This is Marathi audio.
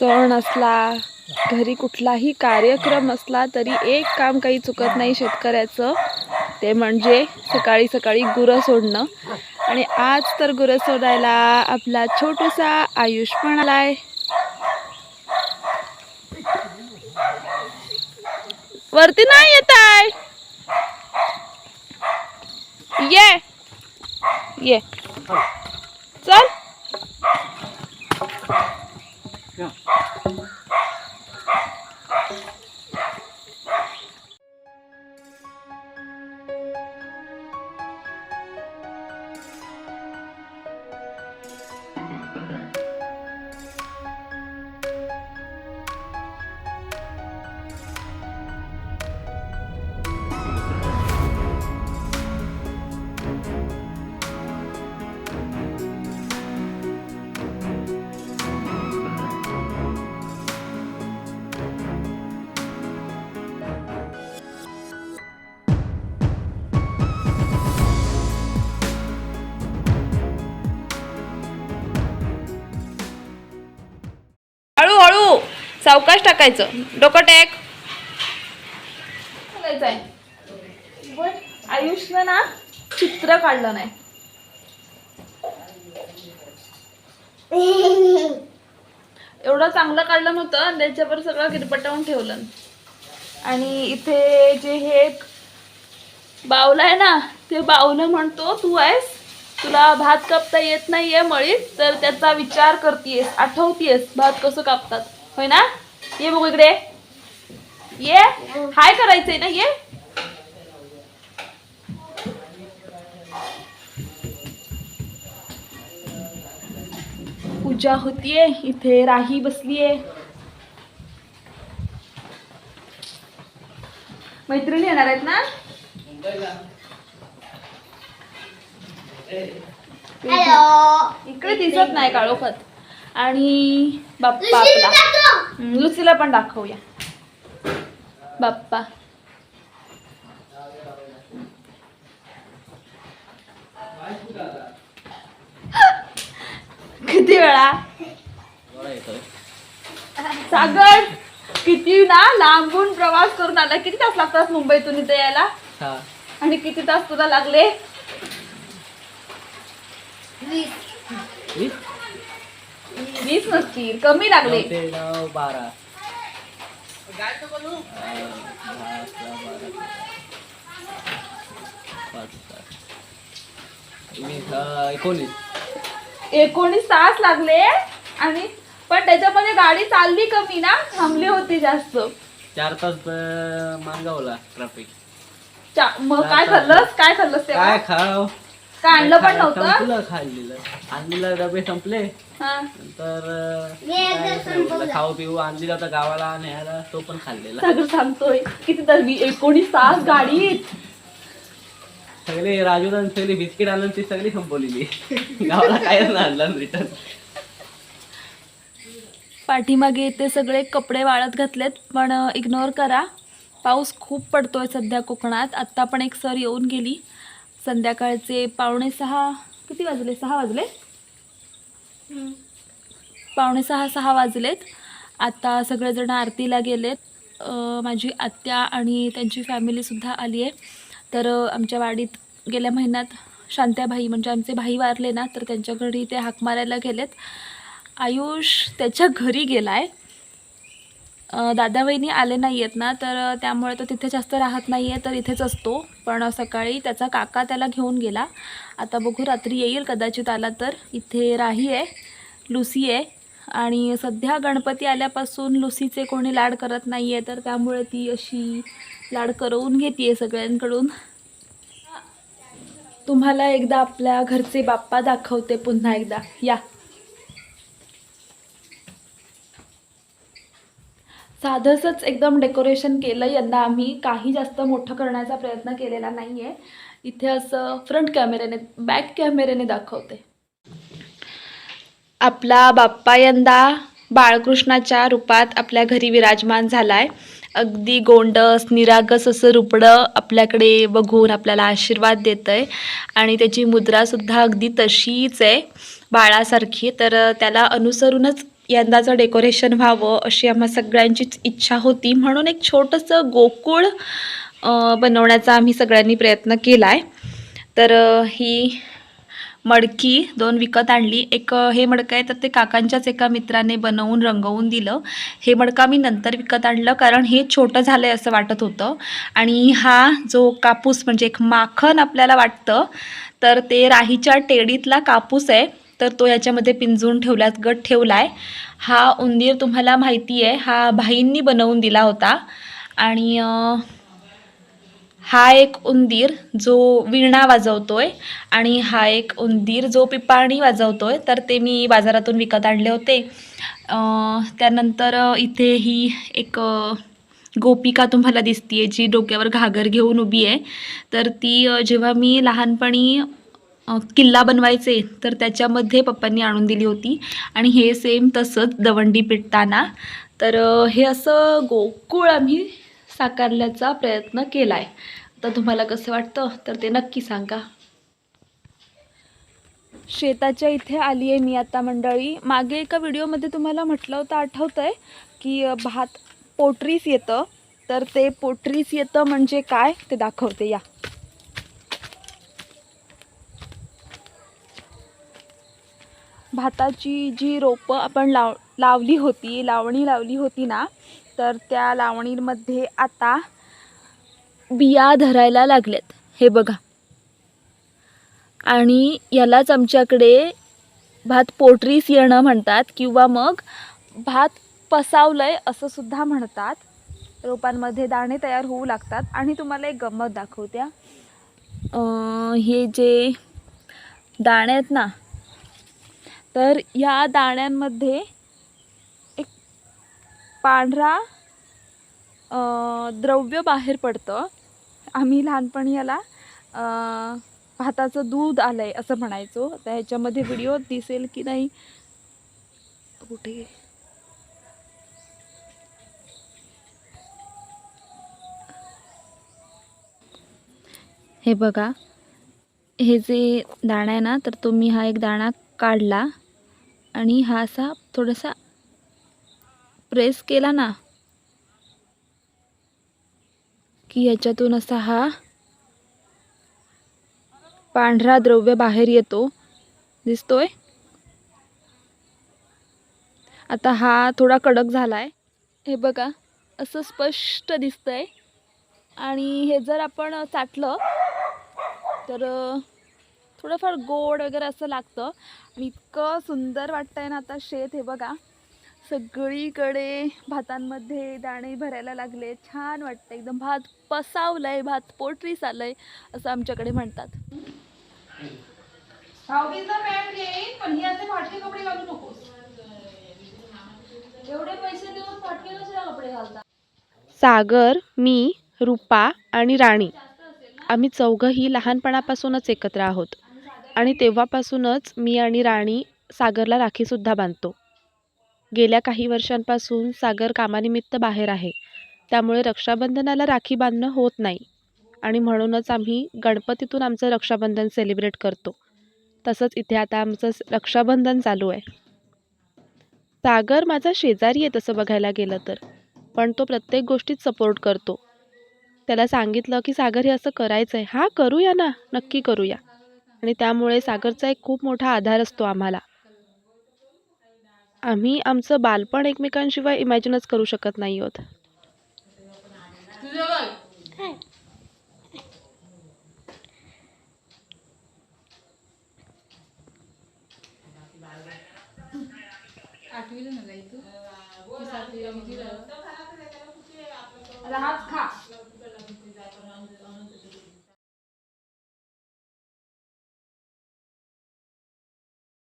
सण असला घरी कुठलाही कार्यक्रम असला तरी एक काम काही चुकत नाही शेतकऱ्याचं. ते म्हणजे सकाळी सकाळी गुरं सोडणं. आणि आज तर गुरं सोडायला आपला छोटूसा आयुष पण आलाय. वरती नाही येत आहे. ये. ये. सावकाश टाकायचं. डोकं टेक. आयुषनं ना चित्र काढलं नाही. एवढं चांगलं काढलं नव्हतं आणि त्याच्यावर सगळं गिरपटवून ठेवलं. आणि इथे जे हे बावलं आहे ना ते बावलं म्हणतो तू आहेस तुला भात कापता येत नाहीये मळीत तर त्याचा विचार करतेयस आठवतीयस भात कसं कापतात. होय ना ये बघू इकडे. ये. हाय करायचंय ना ये. पूजा होतीये इथे राही बसलीये. मैत्रिणी येणार आहेत ना? इकडे दिसत नाही काळोखात. आणि बाप्पा आपला. लुसीला पण दाखवूया. बाप्पा. किती वेळा? सागर किती ना लांबून प्रवास करून आला. किती तास लागतात मुंबईतून इथे यायला? आणि किती तास तुला लागले? वीस? वीस नसतील कमी लागले. नऊ ते नऊ बारा. दहा, पाच. वीस अं, एकोणीस. एकोणीस तास लागले आणि पण त्याच्यामध्ये गाडी चालली कमी ना थांबली होती जास्त. चार तास अं, माणगावला ट्रॅफिक चा- मग काय खाल्लंस काय खाल्लंस तेव्हा? काय खाव? काय आणलं पण नव्हतं? संपलं खाल्लेलं आणलेलं डबे संपले. हा. नंतर अं, काय ठेवलं, खाऊ पिऊ आणली होता गावाला न्यायला तो पण खाल्लेला. सागर सांगतोय. किती तर वी- एकोणीस तास गाडीत. सगळे राजू सगळी बिस्किट आणून ती सगळी संपवलेली. गावाला काय आणलं रिटर्न पाठीमागे ते सगळे कपडे वाळत घातलेत पण इग्नोर करा. पाऊस खूप पडतोय सध्या कोकणात. आत्ता पण एक सर येऊन गेली. संध्याकाळचे पावणे सहा किती वाजले? सहा वाजले? पावणे सहा सहा वाजलेत. आता सगळेजण आरतीला गेलेत. माझी आत्या आणि त्यांची फॅमिलीसुद्धा आली आहे. तर आमच्या वाडीत गेल्या महिन्यात शांत्याबाई म्हणजे आमचे भाई वारले ना तर त्यांच्या घरी ते हाक मारायला गेलेत. आयुष त्याच्या घरी गेला आहे दादा वहिनी आले नाही आहेत ना तर त्यामुळे तो तिथे जास्त राहत नाही आहे तर इथेच असतो. पण सकाळी त्याचा काका त्याला घेऊन गेला. आता बघू रात्री येईल कदाचित आला तर. इथे राही आहे लुसी आहे. आणि सध्या गणपती आल्यापासून लुसीचे कोणी लाड करत नाही आहे तर त्यामुळे ती अशी लाड करवून घेते आहे सगळ्यांकडून. तुम्हाला एकदा आपल्या घरचे बाप्पा दाखवते पुन्हा एकदा. या. साधंसंच एकदम डेकोरेशन केलं. यंदा आम्ही काही जास्त मोठं करण्याचा प्रयत्न केलेला नाही आहे इथे असं फ्रंट कॅमेऱ्याने बॅक कॅमेऱ्याने दाखवते. आपला बाप्पा यंदा बाळकृष्णाच्या रूपात आपल्या घरी विराजमान झाला आहे अगदी गोंडस निरागस असं रुपडं आपल्याकडे बघून आपल्याला आशीर्वाद देतं आहे आणि त्याची मुद्रासुद्धा अगदी तशीच आहे. बाळासारखी तर त्याला अनुसरूनच यंदाचं डेकोरेशन व्हावं अशी आम्हा सगळ्यांचीच इच्छा होती. म्हणून एक छोटंसं गोकुळ बनवण्याचा आम्ही सगळ्यांनी प्रयत्न केला आहे तर ही मडकी दोन विकत आणली. एक हे मडकं आहे तर ते काकांच्याच एका मित्राने बनवून रंगवून दिलं. हे मडकं मी नंतर विकत आणलं कारण हे छोटं झालं आहे असं वाटत होतं. आणि हा जो कापूस म्हणजे एक माखन आपल्याला वाटतं तर ते राहीच्या टेडीतला कापूस आहे. तर तो याच्यामध्ये पिंजून ठेवल्यात गट ठेवला आहे हा उंदीर तुम्हाला माहिती आहे हा भाईंनी बनवून दिला होता. आणि हा एक उंदीर जो वीणा वाजवतोय आणि हा एक उंदीर जो पिपाणी वाजवतोय तर ते मी बाजारातून विकत आणले होते. त्यानंतर इथे ही एक गोपिका तुम्हाला दिसतीये जी डोक्यावर घागर घेऊन उभी आहे. तर ती जेव्हा मी लहानपणी किल्ला बनवायचे तर त्याच्यामध्ये पप्पांनी आणून दिली होती. आणि हे सेम तसंच दवंडी पिटताना. तर हे असं गोकुळ आम्ही साकारल्याचा प्रयत्न केला आहे तर तुम्हाला कसं वाटतं? तर ते नक्की सांगा. शेताच्या इथे आली आहे मी आता मंडळी. मागे एका व्हिडिओमध्ये तुम्हाला म्हटलं होतं आठवतं आहे की भात पोटरीस येतं. तर ते पोटरीस येतं म्हणजे काय? ते दाखवते या. भाताची जी रोपं आपण लाव लावली होती लावणी लावली होती ना तर त्या लावणीमध्ये आता बिया धरायला लागल्यात. हे बघा. आणि यालाच आमच्याकडे भात पोटरीस येणं म्हणतात किंवा मग भात पसावलंय असं सुद्धा म्हणतात. रोपांमध्ये दाणे तयार होऊ लागतात. आणि तुम्हाला एक गंमत दाखवत्या हे जे दाणे आहेत ना तर या दाण्यांमध्ये एक पांढरा द्रव्य बाहेर पडतं. आम्ही लहानपणी याला भाताचं दूध आलं आहे असं म्हणायचो. आता ह्याच्यामध्ये व्हिडिओ दिसेल की नाही? कुठे? हे बघा. हे जे दाणा आहे ना तर तुम्ही हा एक दाणा काढला. आणि हा असा थोडासा प्रेस केला ना की ह्याच्यातून असा हा पांढरा द्रव्य बाहेर येतो. दिसतोय? आता हा थोडा कडक झाला आहे हे बघा असं स्पष्ट दिसतंय. आणि हे जर आपण चाटलं तर थोडंफार गोड वगैरे असं लागतं. आणि इतकं सुंदर वाटतंय ना आता शेत हे बघा. सगळीकडे भातांमध्ये दाणे भरायला लागले. छान वाटतं एकदम भात पसावलंय भात पोटरीस आलंय असं आमच्याकडे म्हणतात. सागर मी रुपा आणि राणी. आम्ही चौघंही लहानपणापासूनच एकत्र आहोत. आणि तेव्हापासूनच मी आणि राणी सागरला राखीसुद्धा बांधतो. गेल्या काही वर्षांपासून सागर कामानिमित्त बाहेर आहे. त्यामुळे रक्षाबंधनाला राखी बांधणं होत नाही. आणि म्हणूनच आम्ही गणपतीतून आमचं रक्षाबंधन सेलिब्रेट करतो. तसंच इथे आता आमचं रक्षाबंधन चालू आहे. सागर माझा शेजारी आहे तसं बघायला गेलं तर. पण तो प्रत्येक गोष्टीत सपोर्ट करतो. त्याला सांगितलं की सागर हे असं करायचं आहे हा करूया ना. नक्की करूया. आणि त्यामुळे सागरचा एक खूप मोठा आधार असतो आम्हाला. आम्ही आमचं बालपण एकमेकांशिवाय इमॅजिनच करू शकत नाही आहोत. आठवीला